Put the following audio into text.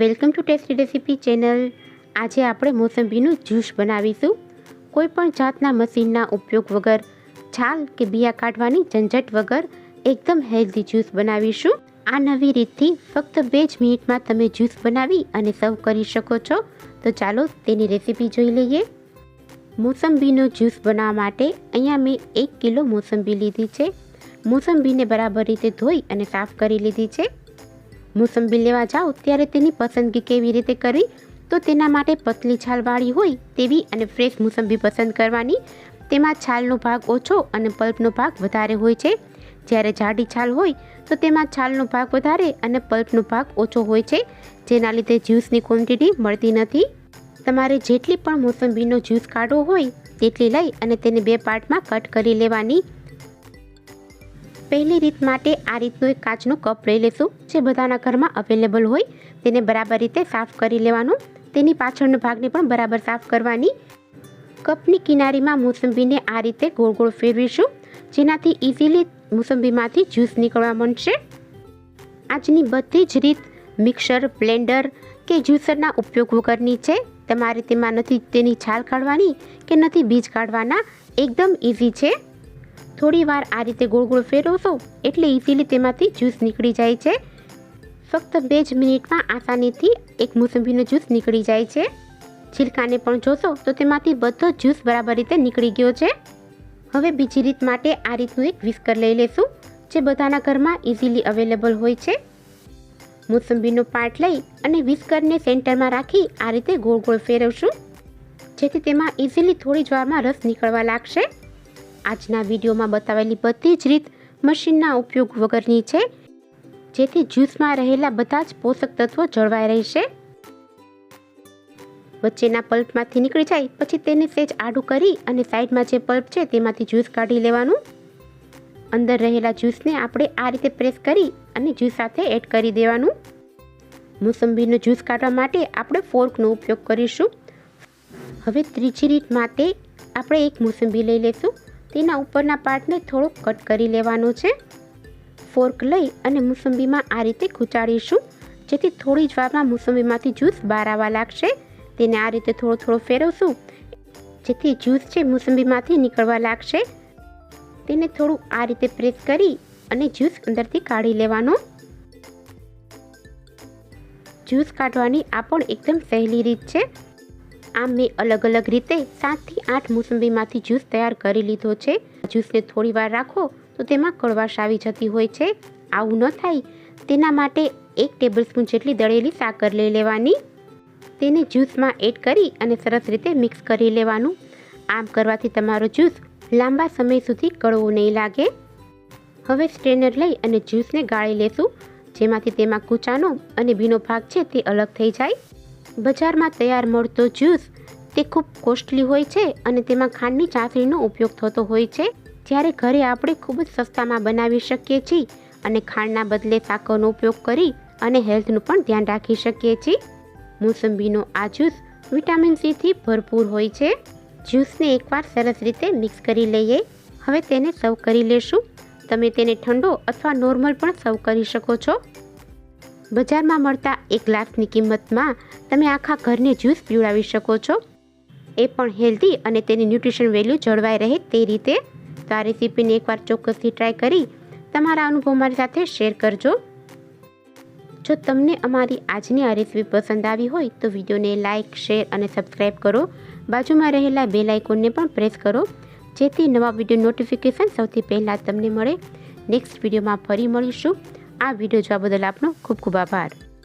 Welcome to tasty recipe channel. આજે આપણે મોસંબીનું juice બનાવીશું. કોઈ પણ જાતના મશીનના ઉપયોગ વગર, છાલ કે બિયા કાઢવાની ઝંઝટ વગર એકદમ હેલ્ધી જ્યુસ બનાવીશું. આ નવી રીતથી ફક્ત બે જ મિનિટમાં તમે જ્યુસ બનાવી અને સર્વ કરી શકો છો. તો ચાલો તેની રેસીપી જોઈ લઈએ. મોસંબીનો જ્યુસ બનાવવા માટે અહીંયા મેં એક કિલો મોસંબી લીધી છે. મોસંબીને બરાબર રીતે ધોઈ અને સાફ કરી લીધી છે. મોસંબી લેવા જાઓ, ત્યારે તેની પસંદગી કેવી રીતે કરવી તો તેના માટે પતલી છાલવાળી હોય તેવી અને ફ્રેશ મોસંબી પસંદ કરવાની. તેમાં છાલનો ભાગ ઓછો અને પલ્પનો ભાગ વધારે હોય છે. જ્યારે જાડી છાલ હોય, તો તેમાં છાલનો ભાગ વધારે અને પલ્પનો ભાગ ઓછો હોય છે, જેના લીધે જ્યુસની ક્વોન્ટિટી મળતી નથી. તમારે જેટલી પણ મોસંબીનો જ્યુસ કાઢવો હોય, તેટલી લઈ અને તેને બે પાર્ટમાં કટ કરી લેવાની. પહેલી રીત માટે આ રીતનો એક કાચનો કપ લઈ લેશું. જે બધાના ઘરમાં અવેલેબલ હોય, તેને બરાબર રીતે સાફ કરી લેવાનું. તેની પાછળનો ભાગને પણ બરાબર સાફ કરવાની. કપની કિનારીમાં મોસંબીને આ રીતે ગોળ ગોળ ફેરવીશું, જેનાથી ઇઝીલી મોસંબીમાંથી જ્યુસ નીકળવા મળશે આજની બધી જ રીત મિક્સર બ્લેન્ડર કે જ્યુસરના ઉપયોગ વગરની છે. તમારે તેમાં નથી તેની છાલ કાઢવાની કે નથી બીજ કાઢવાના. એકદમ ઇઝી છે. થોડી વાર આ રીતે ગોળ ગોળ ફેરવશો એટલે ઇઝીલી તેમાંથી જ્યુસ નીકળી જાય છે. ફક્ત બે જ મિનિટમાં આસાનીથી એક મોસંબીનો જ્યુસ નીકળી જાય છે. છિલકાને પણ જોશો તો તેમાંથી બધો જ્યુસ બરાબર રીતે નીકળી ગયો છે. હવે બીજી રીત માટે આ રીતનું એક વિસ્કર લઈ લેશું, જે બધાના ઘરમાં ઇઝીલી અવેલેબલ હોય છે. મોસંબીનો પાર્ટ લઈ અને વિસ્કરને સેન્ટરમાં રાખી આ રીતે ગોળ ગોળ ફેરવશું, જેથી તેમાં ઇઝીલી થોડી જ વારમાં રસ નીકળવા લાગશે. આજના વિડીયોમાં બતાવેલી બધી જ રીત મશીનના ઉપયોગ વગરની છે, જેથી જ્યુસમાં રહેલા બધા જ પોષક તત્વો જળવાઈ રહેશે. વચ્ચેના પલ્પમાંથી નીકળી જાય, પછી તેને સેજ આડું કરી અને સાઈડમાં જે પલ્પ છે તેમાંથી જ્યુસ કાઢી લેવાનું. અંદર રહેલા જ્યુસને આપણે આ રીતે પ્રેસ કરી અને જ્યુસ સાથે એડ કરી દેવાનું. મોસંબીનો જ્યુસ કાઢવા માટે આપણે ફોર્કનો ઉપયોગ કરીશું. હવે ત્રીજી રીત માટે આપણે એક મોસંબી લઈ લઈશું તેના ઉપરના પાર્ટને થોડો કટ કરી લેવાનો છે. ફોર્ક લઈ અને મોસંબીમાં આ રીતે ખૂંચાડીશું, જેથી થોડી જ વારમાં મોસંબીમાંથી જ્યુસ બહાર આવવા લાગશે. તેને આ રીતે થોડો થોડો ફેરવશું, જેથી જ્યુસ છે મોસંબીમાંથી નીકળવા લાગશે. તેને થોડું આ રીતે પ્રેસ કરી અને જ્યુસ અંદરથી કાઢી લેવાનો. જ્યુસ કાઢવાની આ પણ એકદમ સહેલી રીત છે. આમ મેં અલગ અલગ રીતે સાતથી આઠ મોસંબીમાંથી જ્યુસ તૈયાર કરી લીધો છે. જ્યુસને થોડી વાર રાખો તો તેમાં કડવાશ આવી જતી હોય છે. આવું ન થાય. તેના માટે એક ટેબલસ્પૂન જેટલી દળેલી સાકર લઈ લેવાની. તેને જ્યુસમાં એડ કરી અને સરસ રીતે મિક્સ કરી લેવાનું. આમ કરવાથી તમારો જ્યુસ લાંબા સમય સુધી કડવો નહીં લાગે. હવે સ્ટ્રેનર લઈ અને જ્યુસને ગાળી લેશું. જેમાંથી તેમાં કૂચાનો અને ભીનો ભાગ છે તે અલગ થઈ જાય. બજારમાં તૈયાર મળતો જ્યુસ, તે ખૂબ કોસ્ટલી હોય છે અને તેમાં ખાંડની ચાસણીનો ઉપયોગ થતો હોય છે. જ્યારે ઘરે આપણે ખૂબ જ સસ્તામાં બનાવી શકીએ છીએ અને ખાંડના બદલે સાકરનો ઉપયોગ કરી અને હેલ્થનું પણ ધ્યાન રાખી શકીએ છીએ. મોસંબીનો આ જ્યુસ વિટામિન સીથી ભરપૂર હોય છે. જ્યુસને એકવાર સરસ રીતે મિક્સ કરી લઈએ. હવે તેને સર્વ કરી લેશું. તમે તેને ઠંડો અથવા નોર્મલ પણ સર્વ કરી શકો છો. બજારમાં મળતા એક ગ્લાસની કિંમતમાં તમે આખા ઘરને જ્યુસ પીવડાવી શકો છો. એ પણ હેલ્ધી અને તેની ન્યુટ્રિશન વેલ્યુ જળવાઈ રહે તે રીતે. તો આ રેસીપીને એકવાર ચોક્કસથી ટ્રાય કરી તમારા અનુભવ મારી સાથે શેર કરજો. જો તમને અમારી આજની આ રેસીપી પસંદ આવી હોય તો વિડીયોને લાઇક, શેર અને સબસ્ક્રાઈબ કરો. બાજુમાં રહેલા બે લાઇકોનને પણ પ્રેસ કરો. જેથી નવા વીડિયો નોટિફિકેશન સૌથી પહેલાં તમને મળે. નેક્સ્ટ વિડીયોમાં ફરી મળીશું. આ વીડિયો જોવા બદલ આપનો ખૂબ ખૂબ આભાર